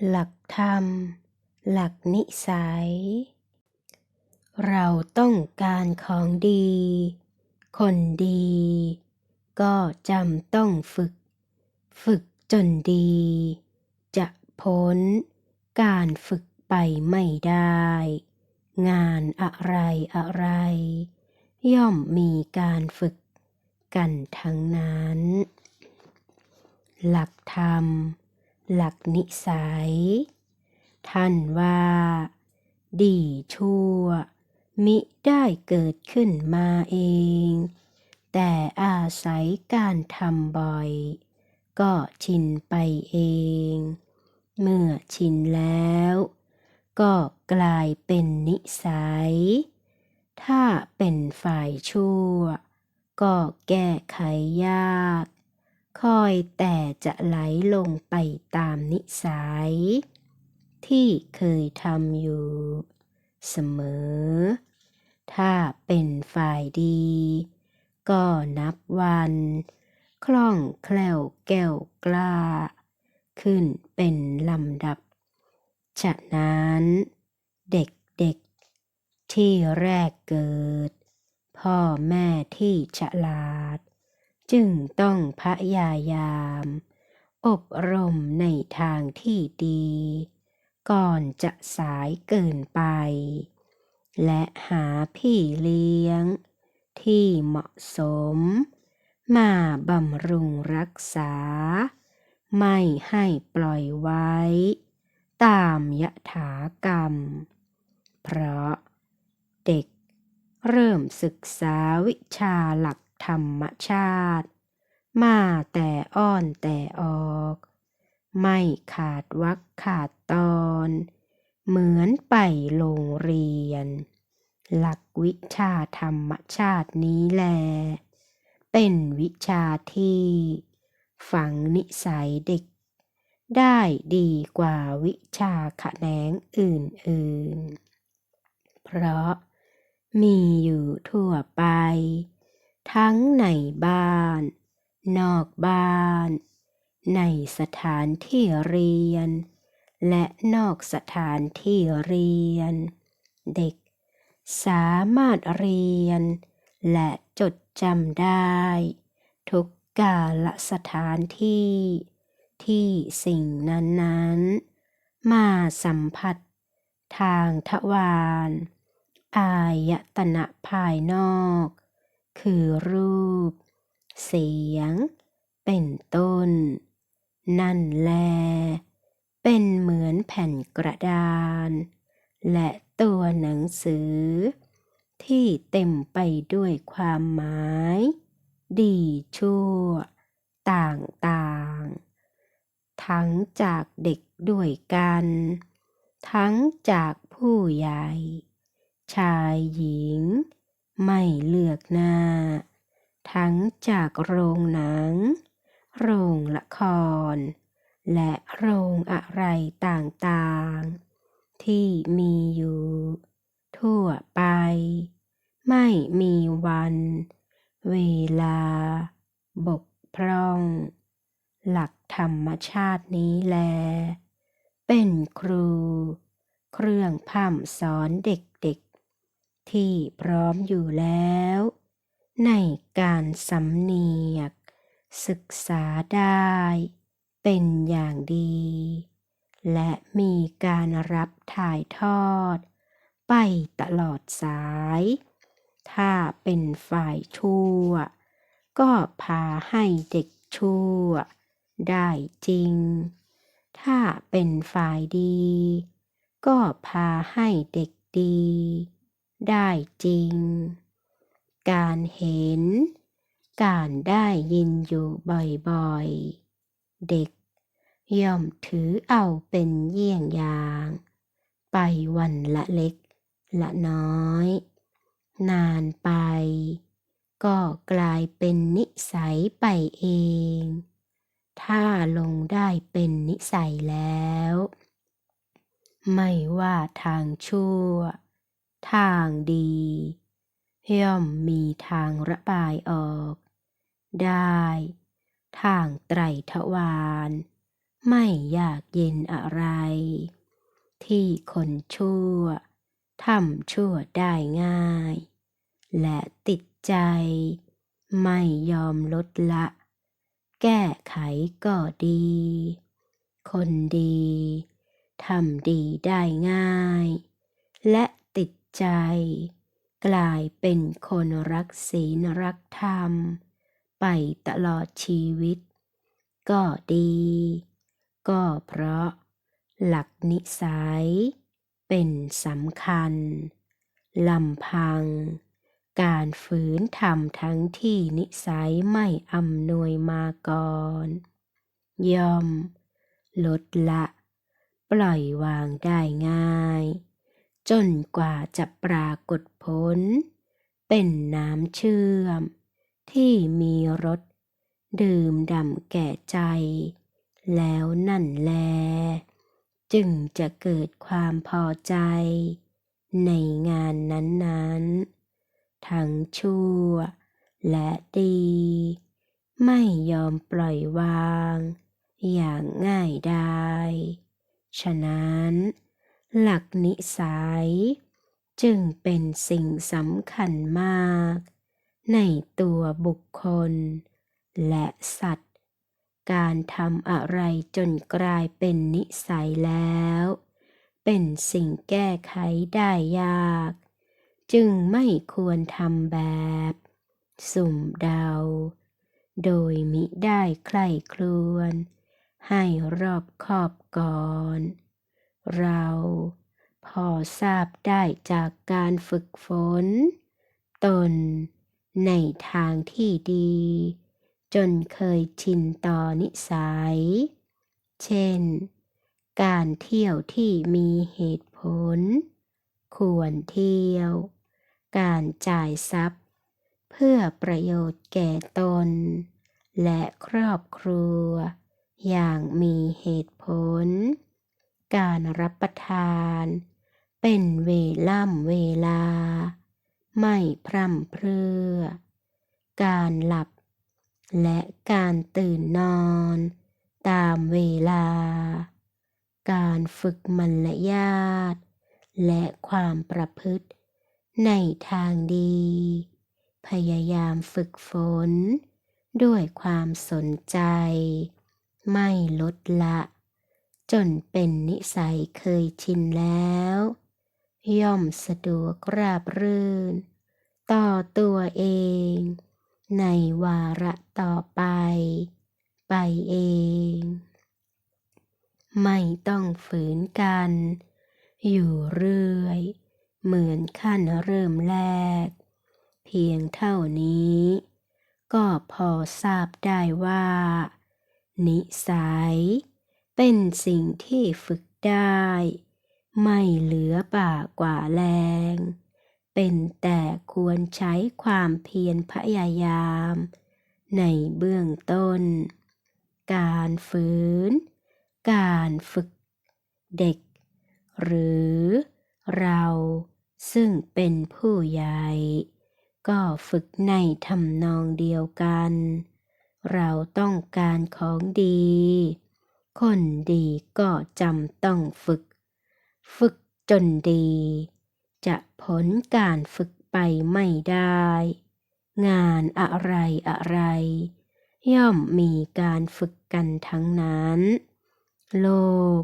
หลักธรรม หลักนิสัย เราต้องการของดี คนดี ก็จำต้องฝึก ฝึกจนดี จะพ้น การฝึกไปไม่ได้ งานอะไรอะไร ย่อมมีการฝึกกันทั้งนั้น หลักธรรม หลักนิสัย ท่านว่า ดีชั่ว มิได้เกิดขึ้นมาเอง แต่อาศัยการทำบ่อย ก็ชินไปเอง เมื่อชินแล้ว ก็กลายเป็นนิสัย ถ้าเป็นฝ่ายชั่ว ก็แก้ไขยาก คอยแต่จะไหลลงไปตามนิสัย ที่เคยทำอยู่ เสมอ ถ้าเป็นฝ่ายดี ก็นับวันคล่องแคล่วแก้วกล้า ขึ้นเป็นลำดับ ฉะนั้นเด็กๆที่แรกเกิด พ่อแม่ที่ฉลาด จึงต้องพยายาม อบรมในทางที่ดี ก่อนจะสายเกินไป และหาพี่เลี้ยง ที่เหมาะสม มาบำรุงรักษา ไม่ให้ปล่อยไว้ ตามยถากรรม เพราะเด็กเริ่มศึกษาวิชาหลัก ธรรมชาติ มาแต่อ้อนแต่ออก ไม่ขาดวรรคขาดตอน เหมือนไปโรงเรียน หลักวิชาธรรมชาตินี้แล เป็นวิชาที่ ฝังนิสัยเด็ก ได้ดีกว่าวิชาแขนงอื่นๆ เพราะมีอยู่ทั่วไป ทั้งในบ้าน นอกบ้าน ในสถานที่เรียน และนอกสถานที่เรียน เด็กสามารถเรียน และจดจำได้ ทุกกาลสถานที่ ที่สิ่งนั้นๆ มาสัมผัส ทางทวารอายตนะภายนอก คือรูป เสียง เป็นต้น นั่นแล เป็นเหมือนแผ่นกระดาน และตัวหนังสือ ที่เต็มไปด้วยความหมาย ดีชั่ว ต่างๆ ทั้งจากเด็กด้วยกัน ทั้งจากผู้ใหญ่ ชายหญิง ไม่เลือกหน้า ทั้งจากโรงหนัง โรงละคร และโรงอะไรต่างๆ ที่มีอยู่ ทั่วไป ไม่มีวัน เวลา บกพร่อง หลักธรรมชาตินี้แล เป็นครู เครื่องพ่ำสอนเด็ก ที่พร้อมอยู่แล้ว ในการสำเนียก ศึกษาได้ เป็นอย่างดี และมีการรับถ่ายทอด ไปตลอดสาย ถ้าเป็นฝ่ายชั่ว ก็พาให้เด็กชั่ว ได้จริง ถ้าเป็นฝ่ายดี ก็พาให้เด็กดี ได้จริง การเห็น การได้ยินอยู่บ่อยๆ เด็ก ย่อมถือเอาเป็นเยี่ยงอย่าง ไปวันละเล็กละน้อย นานไป ก็กลายเป็นนิสัยไปเอง ถ้าลงได้เป็นนิสัยแล้ว ไม่ว่าทางชั่ว ทางดีย่อมมีทางระบายออก ได้ ทางไตรทวารไม่อยากเย็นอะไร ที่คนชั่วทำชั่วได้ง่าย และติดใจ ไม่ยอมลดละ แก้ไขก็ดี คนดีทำดีได้ง่าย และ ใจ กลายเป็นคนรักศีลรักธรรม ไปตลอดชีวิต ก็ดี ก็เพราะ หลักนิสัย เป็นสำคัญลำพัง การฝืนทำทั้งที่นิสัยไม่อำนวยมาก่อนย่อม ลดละ ปล่อยวางได้ง่าย จนกว่าจะปรากฏผล เป็นน้ำเชื่อม ที่มีรสดื่มด่ำแก่ใจ แล้วนั่นแล จึงจะเกิดความพอใจ ในงานนั้นๆ ทั้งชั่วและดี ไม่ยอมปล่อยวาง อย่างง่ายดาย ฉะนั้น หลักนิสัย จึงเป็นสิ่งสำคัญมาก ในตัวบุคคล และสัตว์ การทำอะไรจนกลายเป็นนิสัยแล้ว เป็นสิ่งแก้ไขได้ยาก จึงไม่ควรทำแบบ สุ่มเดา โดยมิได้ใคร่ครวญให้รอบคอบก่อน เราพอทราบได้จากการฝึกฝน ตนในทางที่ดี จนเคยชินต่อนิสัย เช่น การเที่ยวที่มีเหตุผล ควรเที่ยว การจ่ายทรัพย์ เพื่อประโยชน์แก่ตน และครอบครัว อย่างมีเหตุผล การรับประทาน เป็นเวล่ำเวลา ไม่พร่ำเพรื่อ การหลับ และการตื่นนอน ตามเวลา การฝึกมารยาทและความประพฤติ ในทางดี พยายามฝึกฝน ด้วยความสนใจ ไม่ลดละ จนเป็นนิสัยเคยชินแล้ว ย่อมสะดวกราบรื่น ต่อตัวเอง ในวาระต่อไป ไปเอง ไม่ต้องฝืนกัน อยู่เรื่อย เหมือนขั้นเริ่มแรก เพียงเท่านี้ ก็พอทราบได้ว่า นิสัย เป็นสิ่งที่ฝึกได้ ไม่เหลือป่ากว่าแรง เป็นแต่ควรใช้ความเพียรพยายาม ในเบื้องต้น การฝืน การฝึก เด็ก หรือเราซึ่งเป็นผู้ใหญ่ ก็ฝึกในทำนองเดียวกัน เราต้องการของดี คนดีก็จำต้องฝึก ฝึกจนดี จะพ้นการฝึกไปไม่ได้ งานอะไรอะไร ย่อมมีการฝึกกันทั้งนั้น โลก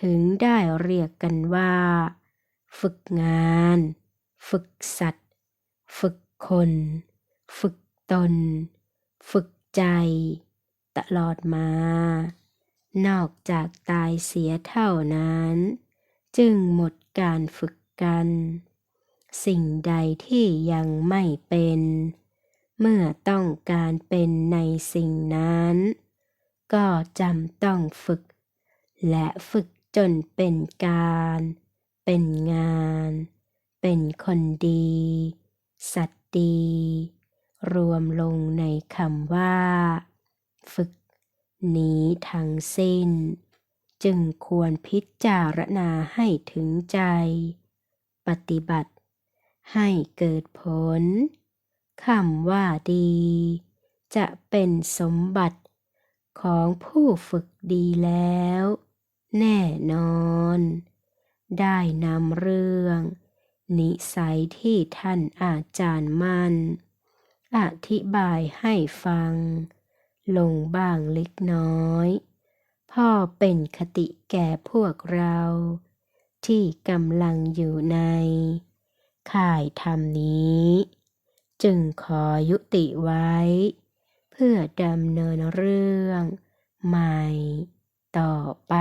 ถึงได้เรียกกันว่า ฝึกงาน ฝึกสัตว์ ฝึกคน ฝึกตน ฝึกใจ ตลอดมา นอกจากตายเสียเท่านั้น จึงหมดการฝึกกัน สิ่งใดที่ยังไม่เป็น เมื่อต้องการเป็นในสิ่งนั้น ก็จำต้องฝึก และฝึกจนเป็นการ เป็นงาน เป็นคนดี สัตว์ดี รวมลงในคำว่า ฝึก นี้ทั้งสิ้น จึงควรพิจารณาให้ถึงใจ ปฏิบัติ ให้เกิดผลคำว่าดี จะเป็นสมบัติของผู้ฝึกดีแล้ว แน่นอน ได้นำเรื่อง นิสัยที่ท่านอาจารย์มัน อธิบายให้ฟัง ลงบ้างเล็กน้อย พ่อเป็นคติแก่พวกเรา ที่กำลังอยู่ใน ข่ายธรรมนี้ จึงขอยุติไว้ เพื่อดำเนินเรื่องใหม่ต่อไป